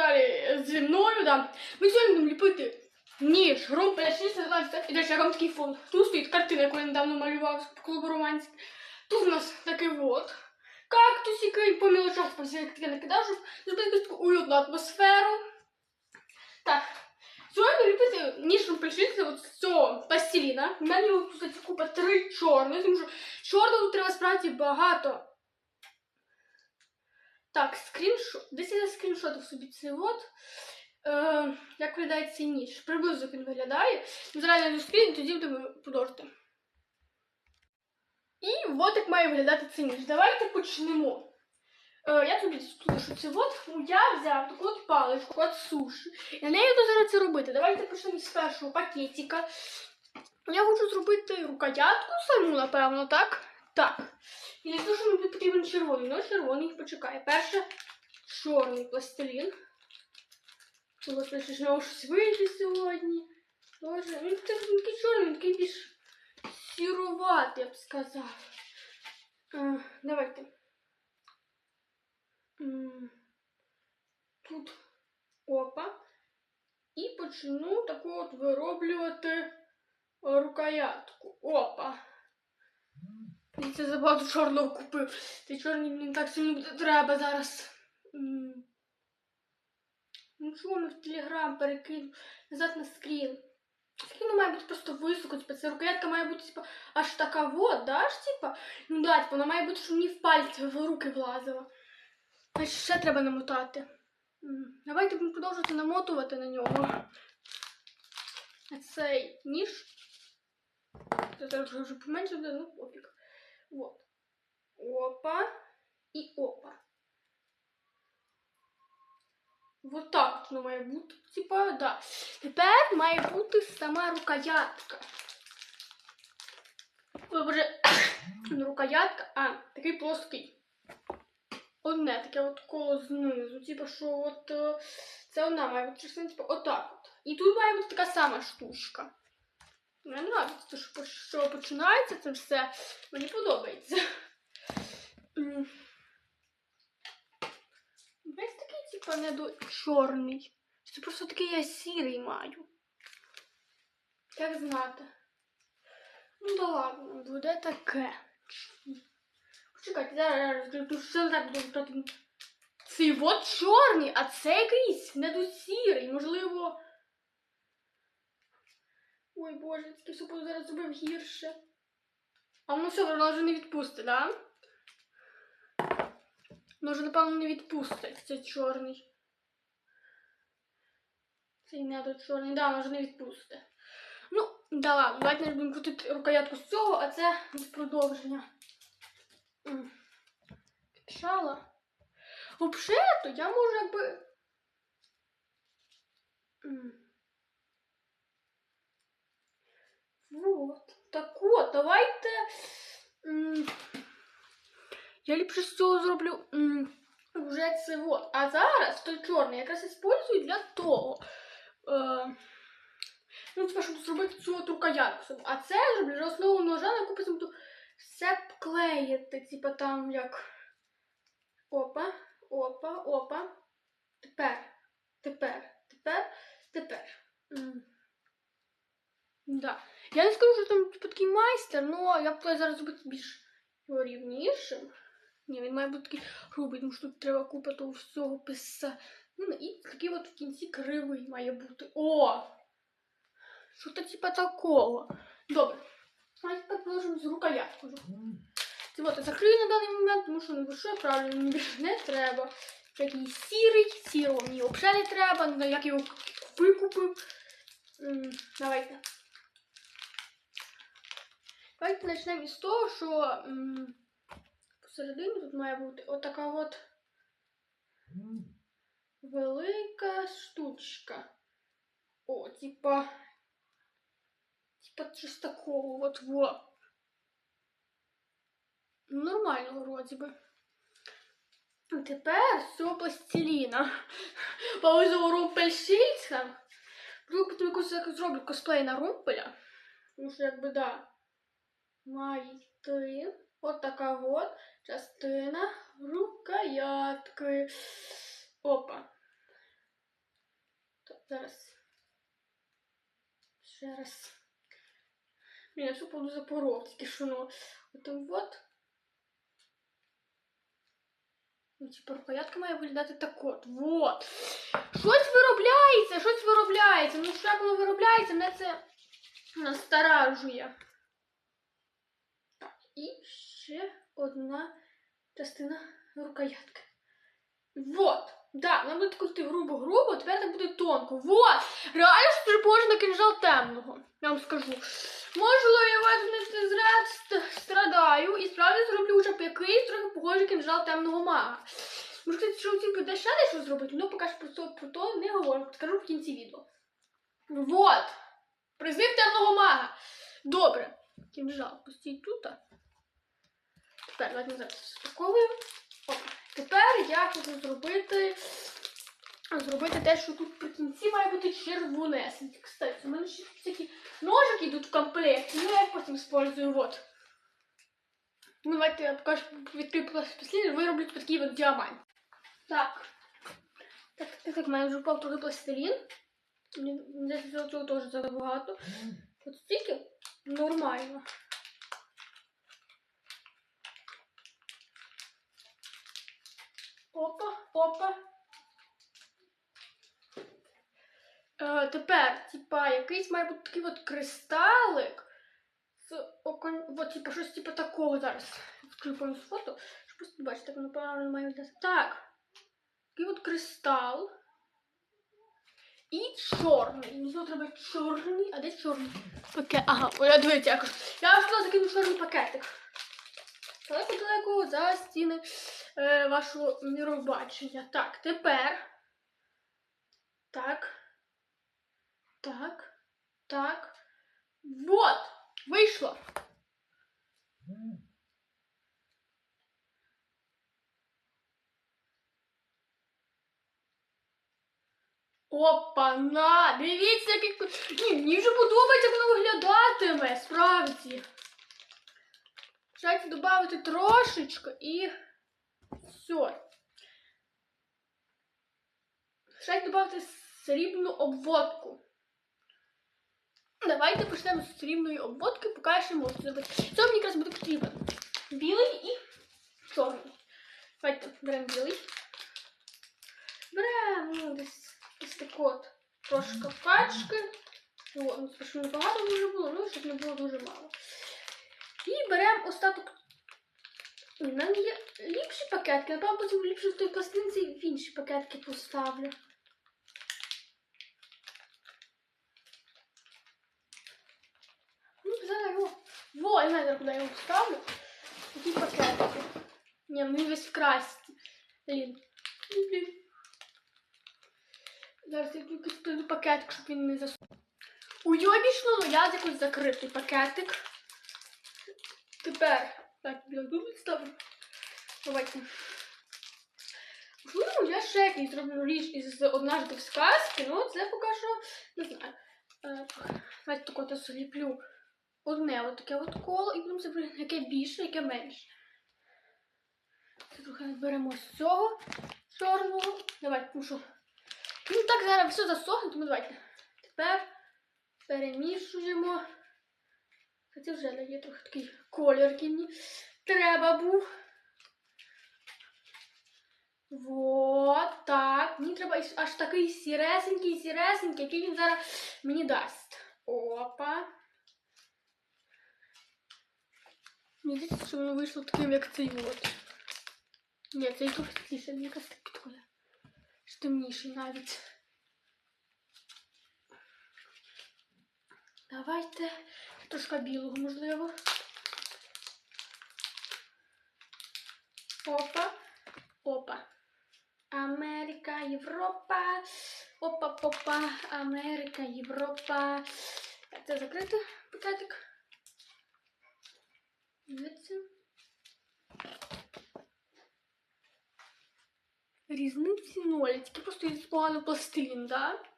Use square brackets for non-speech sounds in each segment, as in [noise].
далі зі мною. Да. Ми сьогодні будемо ліпити ніж, румпеля 612. І далі вам такий фон. Тут стоїть картина, яку я недавно малював з клубу Романськ. Тут у нас такий вот. Кактусики, по мілочах по всіх таке накидав, щоб зробити таку уютну атмосферу. Так. Сьогодні ліпити ніж румпельшиця от з цього пластиліна. У мене кстати, купа три чорних, тому що чорного треба справді багато. Так, скріншот. Десь я скріншотив собі цей от. Е, як виглядає цей ніж. Приблизно він виглядає. Зараз я зустріну, тоді будемо продовжити. І от як має виглядати цей ніж. Давайте почнемо. Е, я тобі слышу це от. Я взяв таку от паличку от суші. І на неї буду зараз це робити. Давайте почнемо з першого пакетика. Я хочу зробити рукоятку саму, напевно, так? Так. І для того, що мені потрібен червоний. Ну, червоний почекає. Перше чорний пластилін. Пише, що нього щось вийде сьогодні. Боже, він такий чорний, він такий більш сіруватий, я б сказав. Давайте. Тут опа. І почну таку от вироблювати рукоятку. Опа. І це забагато чорного купив. Цей чорний мені так сильно буде треба зараз. Ну чого не в телеграм перекину назад на скрін. Скрін має бути просто високо, типа ця рукоятка має бути типа аж така вот, да, аж типа. Ну да, типа, вона має бути, щоб мені в пальці в руки влазила. Значить, ще треба намотати. Давайте будемо продовжувати намотувати на нього. А цей ніж. Це зараз вже поменше буде, ну пофіг. Вот. Опа. І опа. Вот так воно має бути. Типа, да. Тепер має бути сама рукоятка. [coughs] Не рукоятка, а такий плоский. Одне таке от коло знизу. Типа, що от це одна має бути типа, отак от. І тут має бути така сама штучка. Мені подобається, то, що, починається це все. Мені подобається. Весь такий, типа, не до чорний. Це просто такий я сірий маю. Як знати. Ну да ладно, буде таке. Почекайте, зараз все так буду проти. Цей от чорний, а це якийсь недосірий, можливо. Ой боже, таке все буду зараз зробив гірше. А воно все, воно вже не відпустить, да? Воно вже, напевно, не відпустить. Це чорний. Цей недо чорний, да, воно вже не відпустить. Ну, да ладно, давайте не будемо крутити рукоятку з цього, а це з продовження. М. Шала. Взагалі-то я можу якби. М. Вот. Так от, давайте. Я ліпше з цього зроблю вже це вот. А зараз той чорний якраз использую для того. Е, ну, типа, щоб зробити цю от рукоятку. А це я зроблю основу ножа, на потім буду все клеїти. Типа там як. Опа, опа, опа. Тепер, тепер, тепер, тепер. М. Я не скажу, що там типу, такий майстер, але я б зараз зробити більш його рівнішим. Ні, він має бути такий грубий, тому що тут треба купа того всього писати. Ну, і такий от в кінці кривий має бути. О! Що то типа такого. Добре. А тепер продовжимо з рукояткою. Це от закрию на даний момент, тому що ну, що правильно, більше не треба. Такий сірий, сірого мені взагалі не треба, не знаю, як його викупив. Давайте. Давайте почнемо із того, що м, тут має бути отака от велика штучка. О, типа. Типа щось такого от во. Нормально вроді би. Тепер з цього пластиліна. [laughs] По визову румпельшильця. Вдруг потім якось зроблю косплей на румпеля. Тому що якби да. Має йти от така от частина рукоятки. Опа. Зараз. Ще раз. Блін, я все повну запоров, тільки що ну. От от. Ну, типу, рукоятка має виглядати так от. Вот. Щось виробляється, щось виробляється. Ну, що воно виробляється, мене це насторажує. І ще одна частина рукоятки. Вот. Да, нам буде крути грубо-грубо, тепер так буде тонко. Вот! Реально ж похоже на кинжал темного. Я вам скажу. Можливо, я вас не зря страдаю і справді зроблю вже якийсь трохи похожий кинжал темного мага. Може, кстати, що хотів би ще дещо зробити, ну поки що про то, про то не говорю, скажу в кінці відео. Вот! Призив темного мага. Добре. Кинжал пустіть тут. Тепер давайте ми зараз спаковуємо. Тепер я хочу зробити. Зробити те, що тут при кінці має бути червонесеньке. Кстати, у мене ще такі ножики йдуть в комплекті, ну я потім использую. Вот. Ну, давайте я покажу відкрию вироблю такий от діамант. Так. Так, так, так, в мене вже впав трохи пластилін. Здається, цього теж забагато. От стільки нормально. Опа, опа. Е, тепер, типа, якийсь має бути такий от кристалик. З окон... От, типа, щось типа такого зараз. Відкрию повністю фото, щоб просто бачити, як воно правильно має виглядати. Так. Такий от кристал. І чорний. Мені треба чорний. А де чорний пакет? Ага, ой, я дивіться якось. Я вже закинув чорний пакетик. Далеко-далеко за стіни е, вашого міробачення. Так, тепер. Так. Так. Так. Вот! Вийшло. Опа, на! Дивіться, який... Ні, мені вже подобається, як воно виглядатиме, справді. Давайте додати трошечки і все. Ще додати срібну обводку. Давайте почнемо з срібної обводки, ще можу зробити. Це мені якраз буде потрібен. Білий і чорний. Давайте беремо білий. Беремо десь, десь так от трошки пачки. О, ну, спочатку небагато дуже було, ну щоб не було дуже мало. І беремо остаток. У мене є ліпші пакетки, напевно, потім ліпше в той пластинці в інші пакетки поставлю. Ну, зараз його. Во, я знаю, куди я його ставлю. Такі пакетики. Ні, ну він весь в красці. Блін. Блін. Зараз я тільки складу пакетик, щоб він не засунув. Уйобічно, ну я якось закритий пакетик. Тепер так, біля дубль ставлю. Давайте. Можливо, я ще якийсь зроблю річ із однажды в сказки, ну це поки що не знаю. Е, Давайте так от я одне таке от коло і будемо забрати, яке більше, яке менше. Це трохи беремо з цього чорного. Давайте, що. Ну так зараз все засохне, тому давайте. Тепер перемішуємо. Це вже дає трохи такий колір, який мені треба був. Вот так. Мені треба аж- аж такий сіресенький, сіресенький, який він зараз мені дасть. Опа. Мені здається, що воно вийшло таким, як цей от. Ні, цей трохи світліше, мені якась так підходить. Ж Темніший навіть. Давайте трошки білого, можливо. Опа. Опа. Америка, Європа. Опа, попа. Америка, Європа. Це закрити пакетик. Дивіться. Різниці ноль. Тільки просто є погано пластилін, да?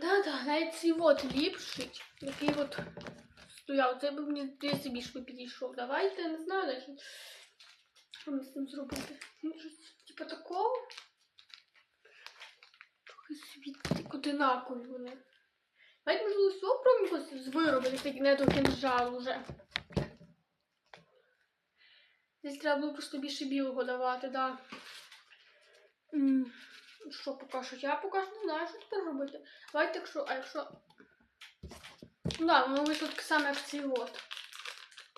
Да-да, навіть цей от ліпший, який от стояв. Це б мені здається більш би підійшов. Давайте, не знаю навіть, що мені з цим зробити. Ну, типу такого. Якось одинакові вони. Навіть можливо спробуємо якось виробити такий не то кінжал уже. Десь треба було просто більше білого давати, да. М, Що поки? Я поки що не знаю, що тепер робити. Давайте, якщо, а якщо. Ну да, воно вийшло таке саме, як цей от.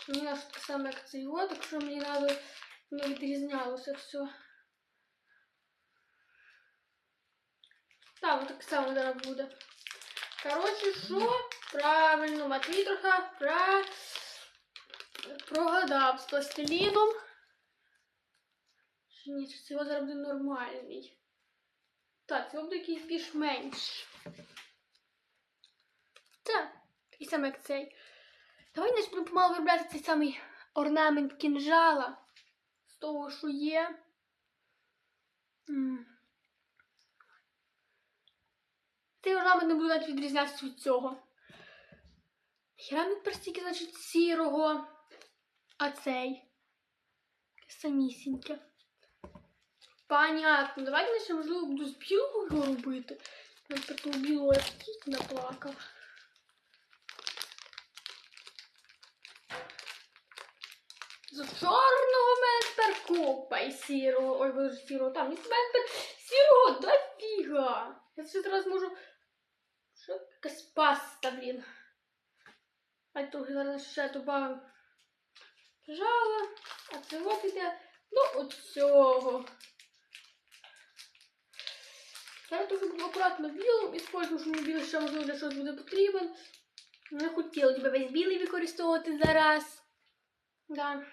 Мені наш таке саме, як цей от, якщо мені треба, воно відрізнялося все. Так, воно так само зараз буде. Коротше, що? Правильно, Матвій трохи про... прогадав з пластиліном. Чи ні, чи цього зараз буде нормальний. Так, цього буде якийсь більш менш. Так, такий самий, як цей. Давай не будемо помалу виробляти цей самий орнамент кінжала. З того, що є. Цей орнамент не буде навіть відрізнятися від цього. Хірамік перстільки, значить, сірого, а цей. Самісіньке. Понятно. Давайте я ще, буду з білого робити. Наприклад, білого я кіт наплакав. З чорного в мене тепер купа і сірого. Ой, боже, сірого там. І з мене тепер сірого дофіга. Я це зараз можу. Що якась паста, блін. А трохи зараз ще добавимо жала, а це от іде до оцього. Я трохи буду акуратно білим сподіваюся, що мені білий ще можливо для щось буде потрібен. Не хотіла тебе весь білий використовувати зараз. Да.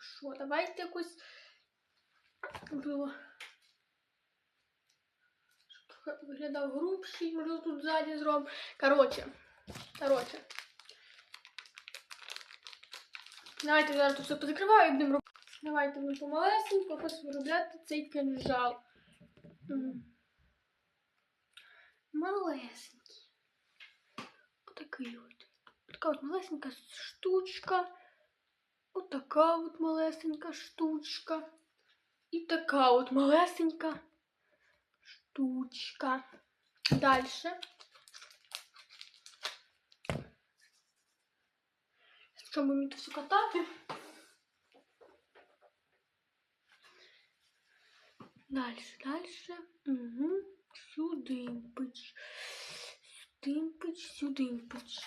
Що, давайте якось було. Щоб виглядав грубший, можливо, тут ззаді зробимо. Коротше, коротше. Давайте зараз тут все позакриваю і будемо робити. Давайте ми помалесенько просто виробляти цей кинжал. М. Малесенький. Отакий от. Така от малесенька штучка. Отака от малесенька штучка. І така от малесенька штучка. Дальше. Що ми тут все катати? Дальше, дальше. Угу. Сюди пич. Сюди пич, сюди пич.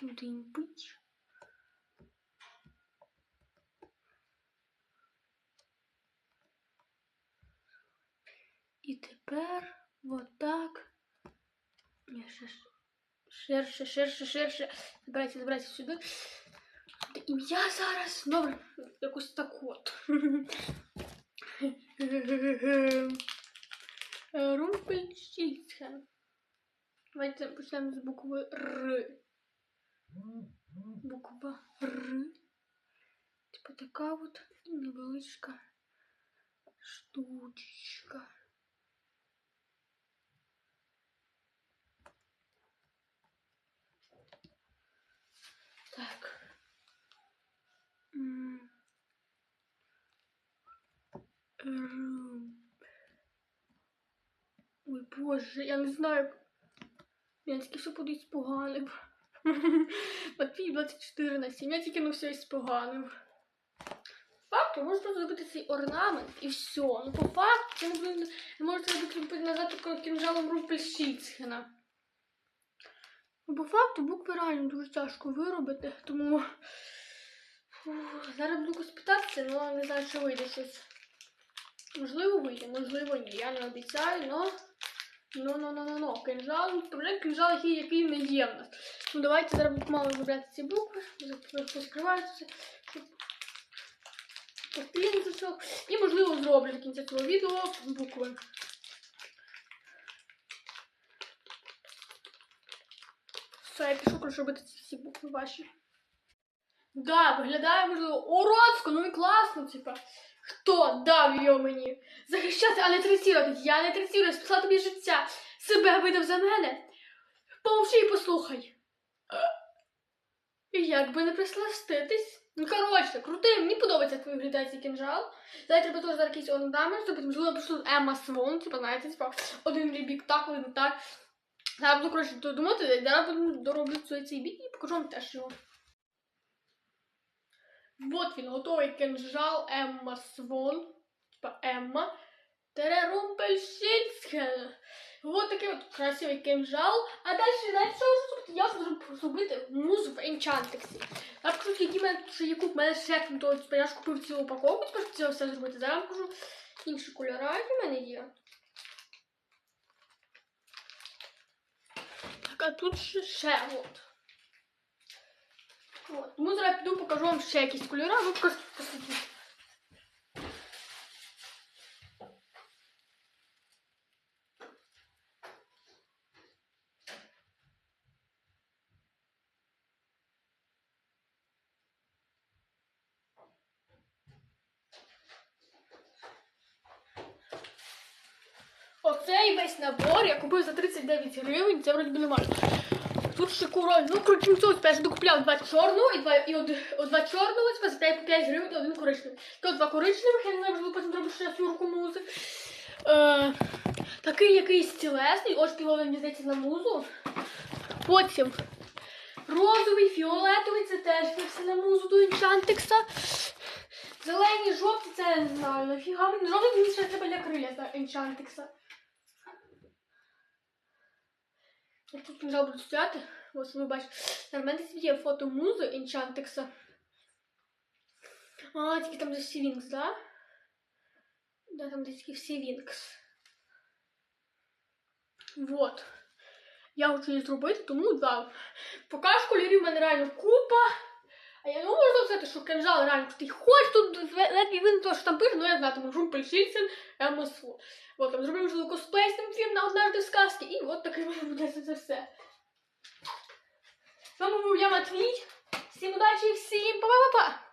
Сюди пич. І тепер отак. Я ще ширше, ширше, ширше. Забирайте, забирайте сюди. Та Ім'я зараз. Добре, якось так от. [laughs] Румпельштільцхен. Давайте почнемо з букви Р. Буква Р. Типа така от невеличка штучка. Так. М. Рум. Ой, боже, я не знаю. [laughs] Я тільки все кудись споганив. Матвій 24 на 7. Я тільки ну все споганив. Факту, можна зробити цей орнамент і все. Ну, по факту, це не можете зробити назад кінжалом Румпельштільцхена. Ну, по факту букви реально дуже тяжко виробити, тому фух, зараз буду якось питатися, але не знаю, чи вийде щось. Можливо, вийде, можливо, ні. Я не обіцяю, но. Ну, ну, ну, ну, ну. Кинжал, проблем кинжал, який, який не є в нас. Ну, давайте зараз мало вибрати ці букви, поскриваються, щоб постійно все. І, можливо, зроблю до кінця цього відео букви. Все, я коротше, робити ці букви ваші. Да, виглядає, можливо, уродсько, ну і класно, типа. Хто дав його мені? Захищати, а не третірувати. Я не третірую, спасла тобі життя. Себе видав за мене. Помовчи і послухай. І як би не присластитись. Ну, коротше, крутий, мені подобається, виглядає цей кінжал. Зараз треба зараз якийсь орнамент, тобто можливо напишу Емма Свон, типу, знаєте, типу, один рібік так, один так. Зараз буду, коротше, думати, зараз буду дороблю цей бік і покажу вам теж його. Вот він, готовий кінжал Емма Свон, типа Емма, тере. Вот такий от красивий кинжал. А далі, знаєте, що зробити? Я можу зробити музу в Енчантексі. Я покажу, які мене, що яку в мене ще того, типу, я ж купив цілу упаковку, тепер хотіла все зробити. Зараз покажу інші кольори, в мене є. Так, а тут ще, ще от. От. Тому зараз піду покажу вам ще якісь кольори, ви покажете посидіть. Оцей весь набор я купив за 39 гривень, це вроді би нормально. Тут ще король, ну крутим цього я докупляв два чорного і два, і од, од, два чорного, це за 5 5 гривень і один коричневий. Тут два коричневих, я не знаю, потім зроблю ще фігурку музи. Е, такий якийсь тілесний, ось піловий, мені здається, на музу. Потім розовий, фіолетовий, це теж все на музу до Енчантекса. Зелені, жовті, це я не знаю, нафіга. Жовтий мені ще треба для криля за Енчантекса. Я тут не буду стояти. Ось ви бачите. На мене є фото музи Енчантекса. А, тільки там десь Сівінкс, да? Да, там десь тільки Сівінкс. Вот. Я хочу її зробити, тому да. Поки ж кольорів в мене реально купа. А я не можу сказати, що кинжал реально крутий. Хоч тут ледве видно те, що там пише, але я знатиму там Румпельшильцен, МСУ. Вот, там зробив можливо косплей з цим фільм на однажды в сказці, і от таке мене буде це все. З вами був я Матвій. Всім удачі і всім па-па-па-па!